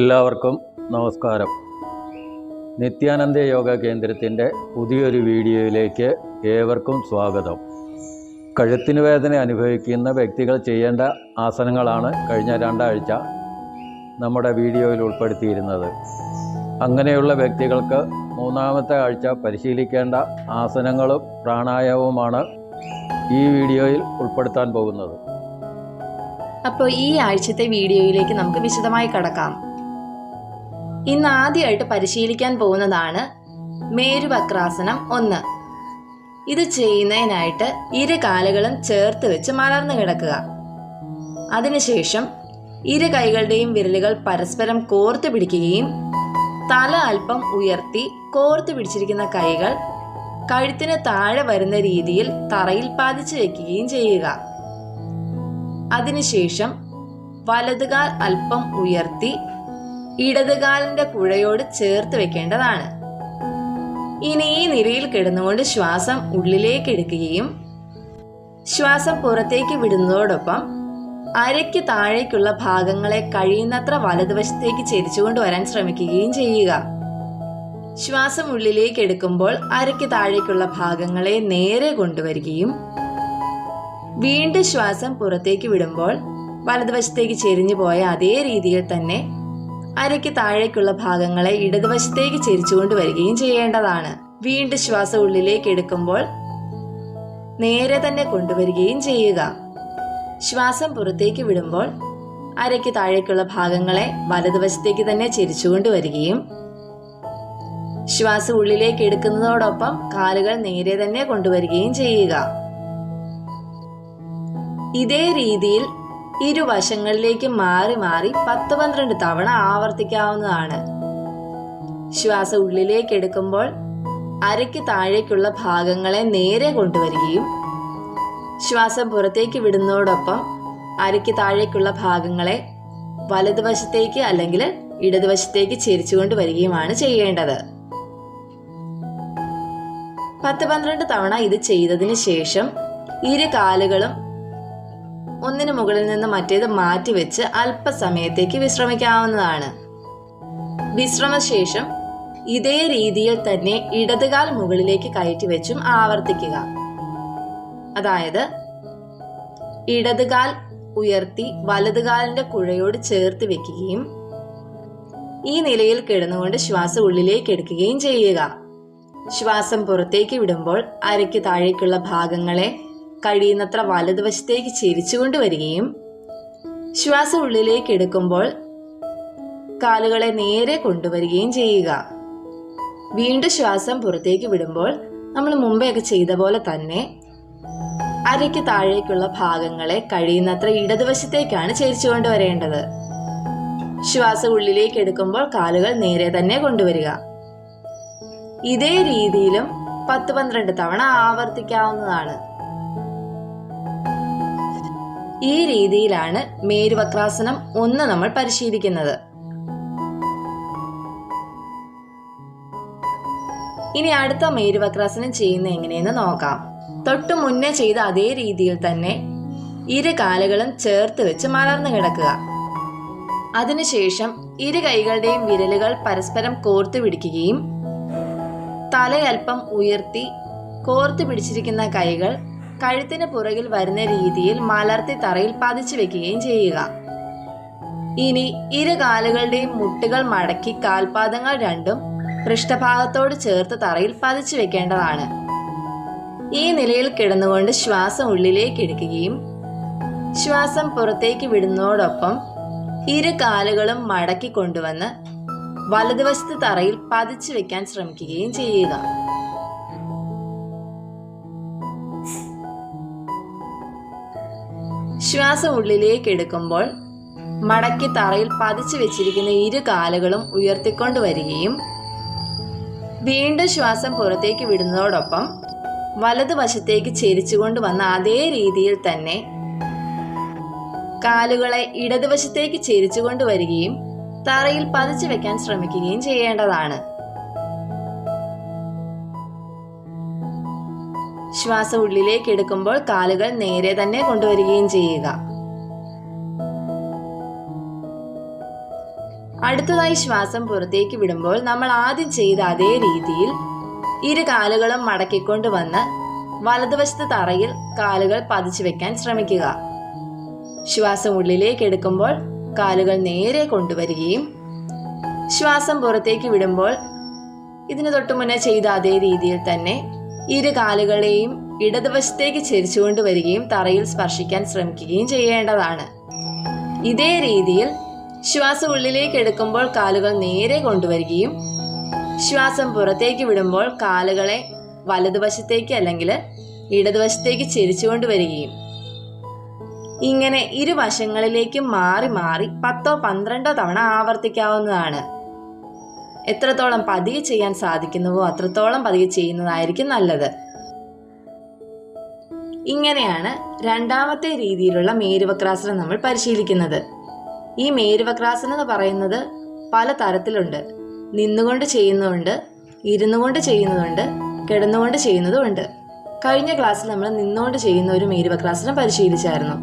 എല്ലാവർക്കും നമസ്കാരം. നിത്യാനന്ദ യോഗ കേന്ദ്രത്തിന്റെ പുതിയൊരു വീഡിയോയിലേക്ക് ഏവർക്കും സ്വാഗതം. കഴുത്തിന് വേദന അനുഭവിക്കുന്ന വ്യക്തികൾ ചെയ്യേണ്ട ആസനങ്ങളാണ് കഴിഞ്ഞ രണ്ടാഴ്ച നമ്മുടെ വീഡിയോയിൽ ഉൾപ്പെടുത്തിയിരുന്നത്. അങ്ങനെയുള്ള വ്യക്തികൾക്ക് മൂന്നാമത്തെ ആഴ്ച പരിശീലിക്കേണ്ട ആസനങ്ങളും പ്രാണായാമവുമാണ് ഈ വീഡിയോയിൽ ഉൾപ്പെടുത്താൻ പോകുന്നത്. അപ്പോൾ ഈ ആഴ്ചത്തെ വീഡിയോയിലേക്ക് നമുക്ക് വിശദമായി കടക്കാം. ഇന്ന് ആദ്യമായിട്ട് പരിശീലിക്കാൻ പോകുന്നതാണ് മേരുവക്രാസനം ഒന്ന്. ഇത് ചെയ്യുന്നതിനായിട്ട് ഇരു കാലുകളും ചേർത്ത് വെച്ച് മലർന്നു കിടക്കുക. അതിനുശേഷം ഇരു കൈകളുടെയും വിരലുകൾ പരസ്പരം കോർത്ത് പിടിക്കുകയും തല അല്പം ഉയർത്തി കോർത്ത് പിടിച്ചിരിക്കുന്ന കൈകൾ കഴുത്തിന് താഴെ വരുന്ന രീതിയിൽ തറയിൽ പതിച്ചു വെക്കുകയും ചെയ്യുക. അതിനുശേഷം വലതുകാൽ അല്പം ഉയർത്തി ഇടതുകാലിന്റെ കുഴയോട് ചേർത്ത് വെക്കേണ്ടതാണ്. ഇനി ഈ നിരയിൽ കിടന്നുകൊണ്ട് ശ്വാസം ഉള്ളിലേക്ക് എടുക്കുകയും ശ്വാസം പുറത്തേക്ക് വിടുന്നതോടൊപ്പം അരയ്ക്ക് താഴേക്കുള്ള ഭാഗങ്ങളെ കഴിയുന്നത്ര വലതുവശത്തേക്ക് ചെരിച്ചുകൊണ്ട് വരാൻ ശ്രമിക്കുകയും ചെയ്യുക. ശ്വാസം ഉള്ളിലേക്ക് എടുക്കുമ്പോൾ അരയ്ക്ക് താഴേക്കുള്ള ഭാഗങ്ങളെ നേരെ കൊണ്ടുവരികയും വീണ്ടും ശ്വാസം പുറത്തേക്ക് വിടുമ്പോൾ വലതുവശത്തേക്ക് ചെരിഞ്ഞു പോയ അതേ രീതിയിൽ തന്നെ അരയ്ക്ക് താഴേക്കുള്ള ഭാഗങ്ങളെ ഇടതുവശത്തേക്ക് ചെരിച്ചുകൊണ്ട് വരികയും ചെയ്യേണ്ടതാണ്. വീണ്ടും ശ്വാസം ഉള്ളിലേക്ക് എടുക്കുമ്പോൾ നേരെ തന്നെ കൊണ്ടുവരികയും ചെയ്യുക. ശ്വാസം പുറത്തേക്ക് വിടുമ്പോൾ അരയ്ക്ക് താഴേക്കുള്ള ഭാഗങ്ങളെ വലതുവശത്തേക്ക് തന്നെ ചെരിച്ചുകൊണ്ട് വരികയും ശ്വാസം ഉള്ളിലേക്ക് എടുക്കുന്നതോടൊപ്പം കാലുകൾ നേരെ തന്നെ കൊണ്ടുവരികയും ചെയ്യുക. ഇതേ രീതിയിൽ ഇരുവശങ്ങളിലേക്ക് മാറി മാറി പത്ത് പന്ത്രണ്ട് തവണ ആവർത്തിക്കാവുന്നതാണ്. ശ്വാസം ഉള്ളിലേക്ക് എടുക്കുമ്പോൾ അരയ്ക്ക് താഴേക്കുള്ള ഭാഗങ്ങളെ നേരെ കൊണ്ടുവരികയും ശ്വാസം പുറത്തേക്ക് വിടുന്നതോടൊപ്പം അരയ്ക്ക് താഴേക്കുള്ള ഭാഗങ്ങളെ വലതുവശത്തേക്ക് അല്ലെങ്കിൽ ഇടതുവശത്തേക്ക് ചെരിച്ചുകൊണ്ട് വരികയുമാണ് ചെയ്യേണ്ടത്. പത്ത് പന്ത്രണ്ട് തവണ ഇത് ചെയ്തതിന് ശേഷം ഇരു കാലുകളും ഒന്നിനു മുകളിൽ നിന്ന് മറ്റേത് മാറ്റിവെച്ച് അല്പസമയത്തേക്ക് വിശ്രമിക്കാവുന്നതാണ്. വിശ്രമശേഷം ഇതേ രീതിയിൽ തന്നെ ഇടതുകാൽ മുകളിലേക്ക് കയറ്റി വെച്ചും ആവർത്തിക്കുക. അതായത് ഇടതുകാൽ ഉയർത്തി വലതുകാലിന്റെ കുഴയോട് ചേർത്ത് വെക്കുകയും ഈ നിലയിൽ കിടന്നുകൊണ്ട് ശ്വാസം ഉള്ളിലേക്ക് എടുക്കുകയും ചെയ്യുക. ശ്വാസം പുറത്തേക്ക് വിടുമ്പോൾ അരയ്ക്ക് താഴേക്കുള്ള ഭാഗങ്ങളെ കഴിയുന്നത്ര വലതുവശത്തേക്ക് ചിരിച്ചുകൊണ്ട് വരികയും ശ്വാസം ഉള്ളിലേക്ക് എടുക്കുമ്പോൾ കാലുകളെ നേരെ കൊണ്ടുവരികയും ചെയ്യുക. വീണ്ടും ശ്വാസം പുറത്തേക്ക് വിടുമ്പോൾ നമ്മൾ മുമ്പെയൊക്കെ ചെയ്ത പോലെ തന്നെ അരയ്ക്ക് താഴേക്കുള്ള ഭാഗങ്ങളെ കഴിയുന്നത്ര ഇടതുവശത്തേക്കാണ് ചേരിച്ചു കൊണ്ടുവരേണ്ടത് ശ്വാസം ഉള്ളിലേക്ക് എടുക്കുമ്പോൾ കാലുകൾ നേരെ തന്നെ കൊണ്ടുവരിക. ഇതേ രീതിയിലും പത്ത് പന്ത്രണ്ട് തവണ ആവർത്തിക്കാവുന്നതാണ്. ഈ രീതിയിലാണ് മേരുവക്രാസനം ഒന്ന് നമ്മൾ പരിശീലിക്കുന്നത്. ഇനി അടുത്ത മേരുവക്രാസനം ചെയ്യുന്ന എങ്ങനെയെന്ന് നോക്കാം. തൊട്ടു മുന്നേ ചെയ്ത അതേ രീതിയിൽ തന്നെ ഇരു കാലുകളും ചേർത്ത് വെച്ച് മലർന്നു കിടക്കുക. അതിനുശേഷം ഇരു കൈകളുടെയും വിരലുകൾ പരസ്പരം കോർത്തു പിടിക്കുകയും തലയൽപ്പം ഉയർത്തി കോർത്തു പിടിച്ചിരിക്കുന്ന കൈകൾ കഴുത്തിന് പുറകിൽ വരുന്ന രീതിയിൽ മലർത്തി തറയിൽ പതിച്ചു വെക്കുകയും ചെയ്യുക. ഇനി ഇരു കാലുകളുടെയും മുട്ടുകൾ മടക്കി കാൽപാദങ്ങൾ രണ്ടും പൃഷ്ഠഭാഗത്തോട് ചേർത്ത് തറയിൽ പതിച്ചു വെക്കേണ്ടതാണ്. ഈ നിലയിൽ കിടന്നുകൊണ്ട് ശ്വാസം ഉള്ളിലേക്ക് എടുക്കുകയും ശ്വാസം പുറത്തേക്ക് വിടുന്നതോടൊപ്പം ഇരു കാലുകളും മടക്കി കൊണ്ടുവന്ന് വലതുവശത്ത് തറയിൽ പതിച്ചു വെക്കാൻ ശ്രമിക്കുകയും ചെയ്യുക. ശ്വാസം ഉള്ളിലേക്ക് എടുക്കുമ്പോൾ മടക്കി തറയിൽ പതിച്ചു വെച്ചിരിക്കുന്ന ഇരു കാലുകളും ഉയർത്തിക്കൊണ്ട് വരികയും വീണ്ടും ശ്വാസം പുറത്തേക്ക് വിടുന്നതോടൊപ്പം വലതുവശത്തേക്ക് ചെരിച്ചുകൊണ്ട് വന്ന അതേ രീതിയിൽ തന്നെ കാലുകളെ ഇടതുവശത്തേക്ക് ചെരിച്ചുകൊണ്ട് വരികയും തറയിൽ പതിച്ചു വെക്കാൻ ശ്രമിക്കുകയും ചെയ്യേണ്ടതാണ്. ശ്വാസം ഉള്ളിലേക്ക് എടുക്കുമ്പോൾ കാലുകൾ നേരെ തന്നെ കൊണ്ടുവരികയും ചെയ്യുക. അടുത്തതായി ശ്വാസം പുറത്തേക്ക് വിടുമ്പോൾ നമ്മൾ ആദ്യം ചെയ്ത അതേ രീതിയിൽ ഇരു കാലുകളും മടക്കിക്കൊണ്ട് വന്ന് വലതുവശത്ത് തറയിൽ കാലുകൾ പതിച്ചു വെക്കാൻ ശ്രമിക്കുക. ശ്വാസം ഉള്ളിലേക്ക് എടുക്കുമ്പോൾ കാലുകൾ നേരെ കൊണ്ടുവരികയും ശ്വാസം പുറത്തേക്ക് വിടുമ്പോൾ ഇതിനു തൊട്ടു മുന്നേ ചെയ്ത അതേ രീതിയിൽ തന്നെ ഇരു കാലുകളെയും ഇടതുവശത്തേക്ക് ചെരിച്ചുകൊണ്ട് വരികയും തറയിൽ സ്പർശിക്കാൻ ശ്രമിക്കുകയും ചെയ്യേണ്ടതാണ്. ഇതേ രീതിയിൽ ശ്വാസം ഉള്ളിലേക്ക് എടുക്കുമ്പോൾ കാലുകൾ നേരെ കൊണ്ടുവരികയും ശ്വാസം പുറത്തേക്ക് വിടുമ്പോൾ കാലുകളെ വലതുവശത്തേക്ക് അല്ലെങ്കിൽ ഇടതുവശത്തേക്ക് ചെരിച്ചുകൊണ്ട് വരികയും. ഇങ്ങനെ ഇരുവശങ്ങളിലേക്കും മാറി മാറി പത്തോ പന്ത്രണ്ടോ തവണ ആവർത്തിക്കാവുന്നതാണ്. എത്രത്തോളം പതിയെ ചെയ്യാൻ സാധിക്കുന്നുവോ അത്രത്തോളം പതിയെ ചെയ്യുന്നതായിരിക്കും നല്ലത്. ഇങ്ങനെയാണ് രണ്ടാമത്തെ രീതിയിലുള്ള മേരുവക്രാസനം നമ്മൾ പരിശീലിക്കുന്നത്. ഈ മേരുവക്രാസനം എന്ന് പറയുന്നത് പല തരത്തിലുണ്ട്. നിന്നുകൊണ്ട് ചെയ്യുന്നതുണ്ട് ഇരുന്നു കൊണ്ട് ചെയ്യുന്നതുണ്ട് കിടന്നുകൊണ്ട് ചെയ്യുന്നതുമുണ്ട്. കഴിഞ്ഞ ക്ലാസ്സിൽ നമ്മൾ നിന്നുകൊണ്ട് ചെയ്യുന്ന ഒരു മേരുവക്രാസനം പരിശീലിച്ചായിരുന്നു.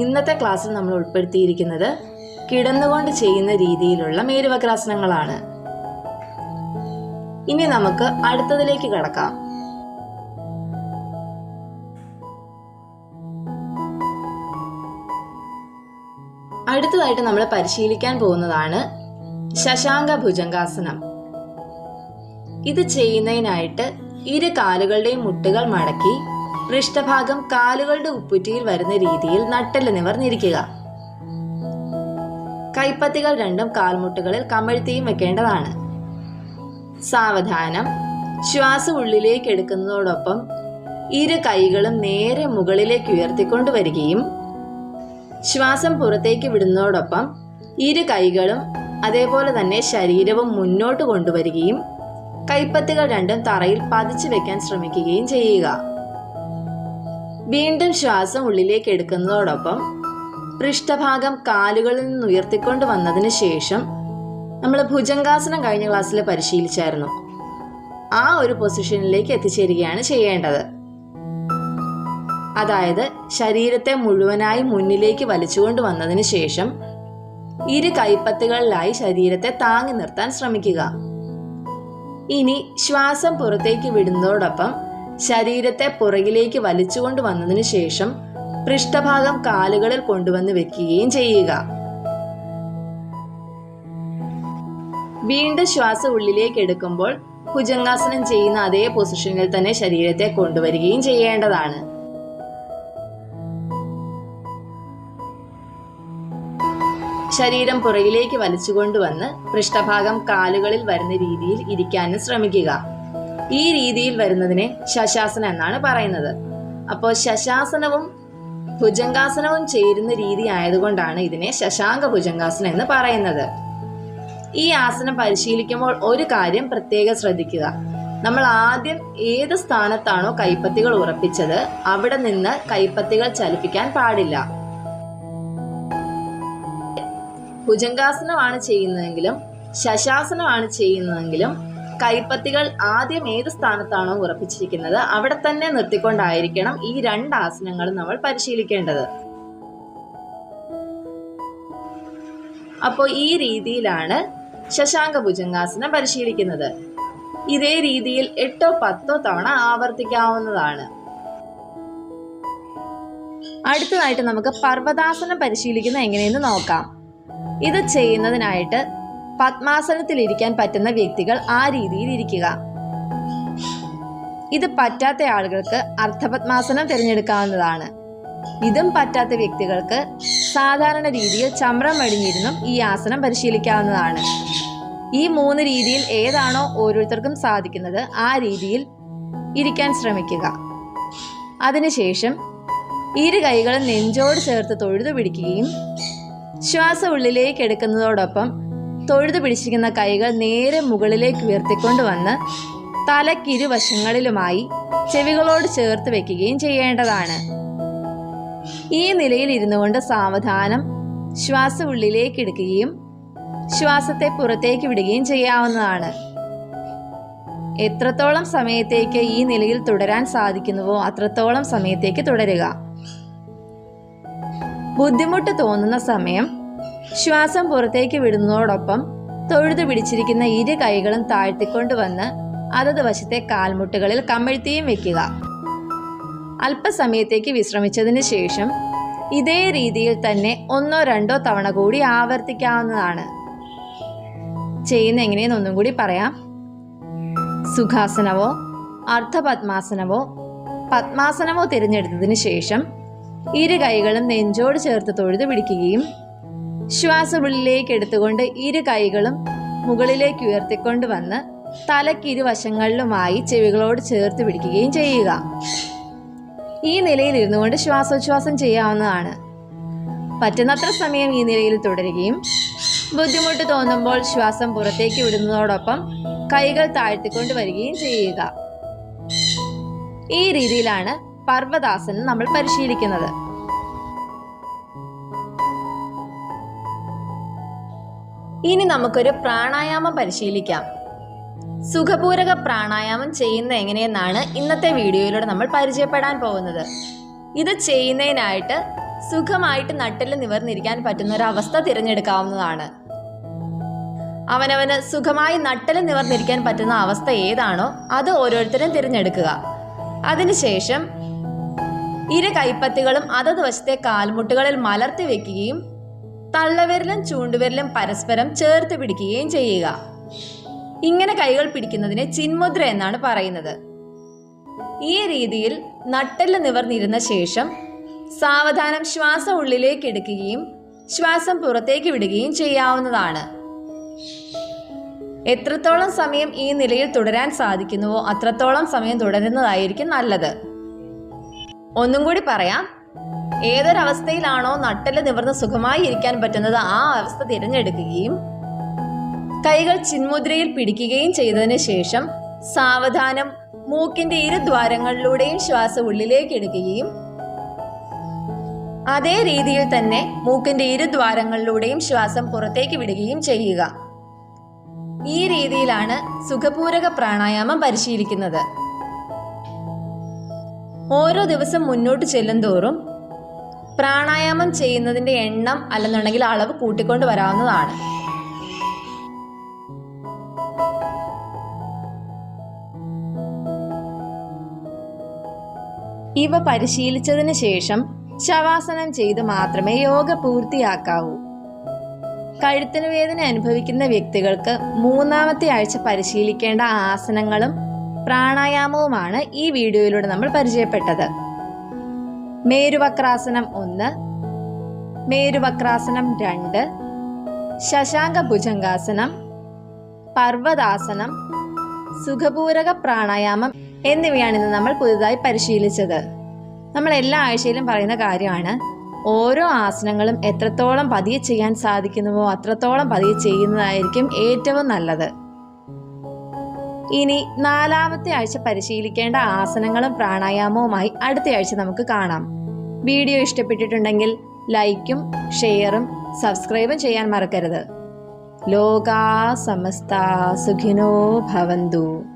ഇന്നത്തെ ക്ലാസ്സിൽ നമ്മൾ ഉൾപ്പെടുത്തിയിരിക്കുന്നത് കിടന്നുകൊണ്ട് ചെയ്യുന്ന രീതിയിലുള്ള മേരുവക്രാസനങ്ങളാണ്. ഇനി നമുക്ക് അടുത്തതിലേക്ക് കടക്കാം. അടുത്തതായിട്ട് നമ്മൾ പരിശീലിക്കാൻ പോകുന്നതാണ് ശശാങ്ക ഭുജംഗാസനം. ഇത് ചെയ്യുന്നതിനായിട്ട് ഇരു കാലുകളുടെയും മുട്ടുകൾ മടക്കി പൃഷ്ഠഭാഗം കാലുകളുടെ ഉപ്പുറ്റിയിൽ വരുന്ന രീതിയിൽ നട്ടെല്ല് നിവർന്നിരിക്കുക കൈപ്പത്തികൾ രണ്ടും കാൽമുട്ടുകളിൽ കമഴ്ത്തിയും വെക്കേണ്ടതാണ്. സാവധാനം. ശ്വാസം ഉള്ളിലേക്ക് എടുക്കുന്നതോടൊപ്പം ഇരു കൈകളും നേരെ മുകളിലേക്ക് ഉയർത്തിക്കൊണ്ടുവരികയും ശ്വാസം പുറത്തേക്ക് വിടുന്നതോടൊപ്പം ഇരു കൈകളും അതേപോലെ തന്നെ ശരീരവും മുന്നോട്ട് കൊണ്ടുവരികയും കൈപ്പത്തികൾ രണ്ടും തറയിൽ പതിച്ചു വെക്കാൻ ശ്രമിക്കുകയും ചെയ്യുക. വീണ്ടും ശ്വാസം ഉള്ളിലേക്ക് എടുക്കുന്നതോടൊപ്പം പൃഷ്ഠഭാഗം കാലുകളിൽ നിന്ന് ഉയർത്തിക്കൊണ്ട് വന്നതിന് ശേഷം നമ്മൾ ഭുജങ്കാസനം കഴിഞ്ഞ ക്ലാസ്സിൽ പരിശീലിച്ചായിരുന്നു. ആ ഒരു പൊസിഷനിലേക്ക് എത്തിച്ചേരുകയാണ് ചെയ്യേണ്ടത്. അതായത് ശരീരത്തെ മുഴുവനായി മുന്നിലേക്ക് വലിച്ചുകൊണ്ട് വന്നതിന് ശേഷം ഇരു കൈപ്പത്തുകളിലായി ശരീരത്തെ താങ്ങി നിർത്താൻ ശ്രമിക്കുക. ഇനി ശ്വാസം പുറത്തേക്ക് വിടുന്നതോടൊപ്പം ശരീരത്തെ പുറകിലേക്ക് വലിച്ചുകൊണ്ട് വന്നതിന് ശേഷം പൃഷ്ഠഭാഗം കാലുകളിൽ കൊണ്ടുവന്ന് വെക്കുകയും ചെയ്യുക. വീണ്ടും ശ്വാസം ഉള്ളിലേക്ക് എടുക്കുമ്പോൾ ഭുജംഗാസനം ചെയ്യുന്ന അതേ പൊസിഷനിൽ തന്നെ ശരീരത്തെ കൊണ്ടുവരികയും ചെയ്യേണ്ടതാണ്. ശരീരം പുറകിലേക്ക് വലിച്ചുകൊണ്ടുവന്ന് പൃഷ്ഠഭാഗം കാലുകളിൽ വരുന്ന രീതിയിൽ ഇരിക്കാനും ശ്രമിക്കുക. ഈ രീതിയിൽ വരുന്നതിനെ ശശാസനം എന്നാണ് പറയുന്നത്. അപ്പോൾ ശശാസനവും ഭുജംഗാസനവും ചേരുന്ന രീതി ആയതുകൊണ്ടാണ് ഇതിനെ ശശാങ്ക ഭുജംഗാസനം എന്ന് പറയുന്നത്. ഈ ആസനം പരിശീലിക്കുമ്പോൾ ഒരു കാര്യം പ്രത്യേകം ശ്രദ്ധിക്കുക. നമ്മൾ ആദ്യം ഏത് സ്ഥാനത്താണോ കൈപ്പത്തികൾ ഉറപ്പിച്ചത് അവിടെ നിന്ന് കൈപ്പത്തികൾ ചലിപ്പിക്കാൻ പാടില്ല. ഭുജംഗാസനമാണ് ചെയ്യുന്നതെങ്കിലും ശശാസനമാണ് ചെയ്യുന്നതെങ്കിലും കൈപ്പത്തികൾ ആദ്യം ഏത് സ്ഥാനത്താണോ ഉറപ്പിച്ചിരിക്കുന്നത് അവിടെ തന്നെ നിർത്തിക്കൊണ്ടായിരിക്കണം ഈ രണ്ട് ആസനങ്ങളും നമ്മൾ പരിശീലിക്കേണ്ടത്. അപ്പോൾ ഈ രീതിയിലാണ് ശശാങ്ക ഭുജംഗാസനം പരിശീലിക്കുന്നത്. ഇതേ രീതിയിൽ എട്ടോ പത്തോ തവണ ആവർത്തിക്കാവുന്നതാണ്. അടുത്തതായിട്ട് നമുക്ക് പർവതാസനം പരിശീലിക്കുന്നത് എങ്ങനെയെന്ന് നോക്കാം. ഇത് ചെയ്യുന്നതിനായിട്ട് പത്മാസനത്തിൽ ഇരിക്കാൻ പറ്റുന്ന വ്യക്തികൾ ആ രീതിയിൽ ഇരിക്കുക. ഇത് പറ്റാത്ത ആളുകൾക്ക് അർത്ഥപത്മാസനം തിരഞ്ഞെടുക്കാവുന്നതാണ്. ഇതും പറ്റാത്ത വ്യക്തികൾക്ക് സാധാരണ രീതിയിൽ ചമ്രം വടിഞ്ഞിരുന്നും ഈ ആസനം പരിശീലിക്കാവുന്നതാണ്. ഈ മൂന്ന് രീതിയിൽ ഏതാണോ ഓരോരുത്തർക്കും സാധിക്കുന്നത് ആ രീതിയിൽ ഇരിക്കാൻ ശ്രമിക്കുക. അതിനുശേഷം ഇരു കൈകളും നെഞ്ചോട് ചേർത്ത് തൊഴുതു പിടിക്കുകയും ശ്വാസം ഉള്ളിലേക്ക് എടുക്കുന്നതോടൊപ്പം തൊഴുതു പിടിച്ചിരിക്കുന്ന കൈകൾ നേരെ മുകളിലേക്ക് ഉയർത്തിക്കൊണ്ട് വന്ന് തലക്കിരുവശങ്ങളിലുമായി ചെവികളോട് ചേർത്ത് വെക്കുകയും ചെയ്യേണ്ടതാണ്. ഈ നിലയിൽ ഇരുന്നു കൊണ്ട് സാവധാനം ശ്വാസം ഉള്ളിലേക്ക് എടുക്കുകയും ശ്വാസത്തെ പുറത്തേക്ക് വിടുകയും ചെയ്യാവുന്നതാണ്. എത്രത്തോളം സമയത്തേക്ക് ഈ നിലയിൽ തുടരാൻ സാധിക്കുന്നുവോ അത്രത്തോളം സമയത്തേക്ക് തുടരുക. ബുദ്ധിമുട്ട് തോന്നുന്ന സമയം ശ്വാസം പുറത്തേക്ക് വിടുന്നതോടൊപ്പം തൊഴുതു പിടിച്ചിരിക്കുന്ന ഇരു കൈകളും താഴ്ത്തിക്കൊണ്ടുവന്ന് അതത് വശത്തെ കാൽമുട്ടുകളിൽ കമിഴ്ത്തിയും വെക്കുക. അല്പസമയത്തേക്ക് വിശ്രമിച്ചതിന് ശേഷം ഇതേ രീതിയിൽ തന്നെ ഒന്നോ രണ്ടോ തവണ കൂടി ആവർത്തിക്കാവുന്നതാണ്. ചെയ്യുന്ന എങ്ങനെയെന്ന് ഒന്നും കൂടി പറയാം. സുഖാസനവോ അർദ്ധപത്മാസനവോ പത്മാസനമോ തിരഞ്ഞെടുത്തതിന് ശേഷം ഇരു കൈകളും നെഞ്ചോട് ചേർത്ത് തൊഴുതു പിടിക്കുകയും ശ്വാസം ഉള്ളിലേക്ക് എടുത്തുകൊണ്ട് ഇരു കൈകളും മുകളിലേക്ക് ഉയർത്തിക്കൊണ്ട് വന്ന് തലയ്ക്ക് ഇരുവശങ്ങളിലുമായി ചെവികളോട് ചേർത്ത് പിടിക്കുകയും ചെയ്യുക. ഈ നിലയിൽ ഇരുന്നു കൊണ്ട് ശ്വാസോച്ഛ്വാസം ചെയ്യാവുന്നതാണ്. പറ്റുന്നത്ര സമയം ഈ നിലയിൽ തുടരുകയും ബുദ്ധിമുട്ട് തോന്നുമ്പോൾ ശ്വാസം പുറത്തേക്ക് വിടുന്നതോടൊപ്പം കൈകൾ താഴ്ത്തിക്കൊണ്ട് വരികയും ചെയ്യുക. ഈ രീതിയിലാണ് പർവതാസനം നമ്മൾ പരിശീലിക്കുന്നത്. ഇനി നമുക്കൊരു പ്രാണായാമം പരിശീലിക്കാം. സുഖപൂരക പ്രാണായാമം ചെയ്യുന്ന എങ്ങനെയെന്നാണ് ഇന്നത്തെ വീഡിയോയിലൂടെ നമ്മൾ പരിചയപ്പെടാൻ പോകുന്നത്. ഇത് ചെയ്യുന്നതിനായിട്ട് സുഖമായിട്ട് നട്ടിൽ നിവർന്നിരിക്കാൻ പറ്റുന്ന ഒരു അവസ്ഥ തിരഞ്ഞെടുക്കാവുന്നതാണ്. അവനവന് സുഖമായി നട്ടൽ നിവർന്നിരിക്കാൻ പറ്റുന്ന അവസ്ഥ ഏതാണോ അത് ഓരോരുത്തരും തിരഞ്ഞെടുക്കുക. അതിനുശേഷം ഇരു കൈപ്പത്തികളും അതത് വശത്തെ കാൽമുട്ടുകളിൽ മലർത്തി വെക്കുകയും തള്ളവിരലും ചൂണ്ടുവിരലും പരസ്പരം ചേർത്ത് പിടിക്കുകയും ചെയ്യുക. ഇങ്ങനെ കൈകൾ പിടിക്കുന്നതിനെ ചിന്മുദ്ര എന്നാണ് പറയുന്നത്. ഈ രീതിയിൽ നട്ടെല്ല് നിവർന്നിരുന്ന ശേഷം സാവധാനം ശ്വാസം ഉള്ളിലേക്ക് എടുക്കുകയും ശ്വാസം പുറത്തേക്ക് വിടുകയും ചെയ്യാവുന്നതാണ്. എത്രത്തോളം സമയം ഈ നിലയിൽ തുടരാൻ സാധിക്കുന്നുവോ അത്രത്തോളം സമയം തുടരുന്നതായിരിക്കും നല്ലത്. ഒന്നും കൂടി പറയാം. ഏതൊരവസ്ഥയിലാണോ നട്ടൽ നിവർന്ന് സുഖമായി ഇരിക്കാൻ പറ്റുന്നത് ആ അവസ്ഥ തിരഞ്ഞെടുക്കുകയും കൈകൾ ചിന്മുദ്രയിൽ പിടിക്കുകയും ചെയ്തതിന് ശേഷം സാവധാനം മൂക്കിന്റെ ഇരു ദ്വാരങ്ങളിലൂടെയും ശ്വാസം ഉള്ളിലേക്ക് എടുക്കുകയും അതേ രീതിയിൽ തന്നെ മൂക്കിന്റെ ഇരു ദ്വാരങ്ങളിലൂടെയും ശ്വാസം പുറത്തേക്ക് വിടുകയും ചെയ്യുക. ഈ രീതിയിലാണ് സുഖപൂരക പ്രാണായാമം പരിശീലിക്കുന്നത്. ഓരോ ദിവസം മുന്നോട്ട് ചെല്ലും തോറും പ്രാണായാമം ചെയ്യുന്നതിന്റെ എണ്ണം അല്ലെന്നുണ്ടെങ്കിൽ അളവ് കൂട്ടിക്കൊണ്ട് വരാവുന്നതാണ്. ഇവ പരിശീലിച്ചതിന് ശേഷം ശവാസനം ചെയ്ത് മാത്രമേ യോഗ പൂർത്തിയാക്കാവൂ. കഴുത്തിന് വേദന അനുഭവിക്കുന്ന വ്യക്തികൾക്ക് മൂന്നാമത്തെ ആഴ്ച പരിശീലിക്കേണ്ട ആസനങ്ങളും പ്രാണായാമവുമാണ് ഈ വീഡിയോയിലൂടെ നമ്മൾ പരിചയപ്പെട്ടത്. മേരുവക്രാസനം ഒന്ന് മേരുവക്രാസനം രണ്ട് ശശാങ്ക ഭുജംഗാസനം പർവതാസനം സുഖപൂരക പ്രാണായാമം എന്നിവയാണ് ഇന്ന് നമ്മൾ പുതുതായി പരിശീലിച്ചത്. നമ്മൾ എല്ലാ ആഴ്ചയിലും പറയുന്ന കാര്യമാണ് ഓരോ ആസനങ്ങളും എത്രത്തോളം പതിയെ ചെയ്യാൻ സാധിക്കുന്നുവോ അത്രത്തോളം പതിയെ ചെയ്യുന്നതായിരിക്കും ഏറ്റവും നല്ലത്. ഇനി നാലാമത്തെ ആഴ്ച പരിശീലിക്കേണ്ട ആസനങ്ങളും പ്രാണായാമവുമായി അടുത്ത ആഴ്ച നമുക്ക് കാണാം. വീഡിയോ ഇഷ്ടപ്പെട്ടിട്ടുണ്ടെങ്കിൽ ലൈക്കും ഷെയറും സബ്സ്ക്രൈബും ചെയ്യാൻ മറക്കരുത്. ലോകാ സമസ്ത സുഖിനോ ഭവന്തു.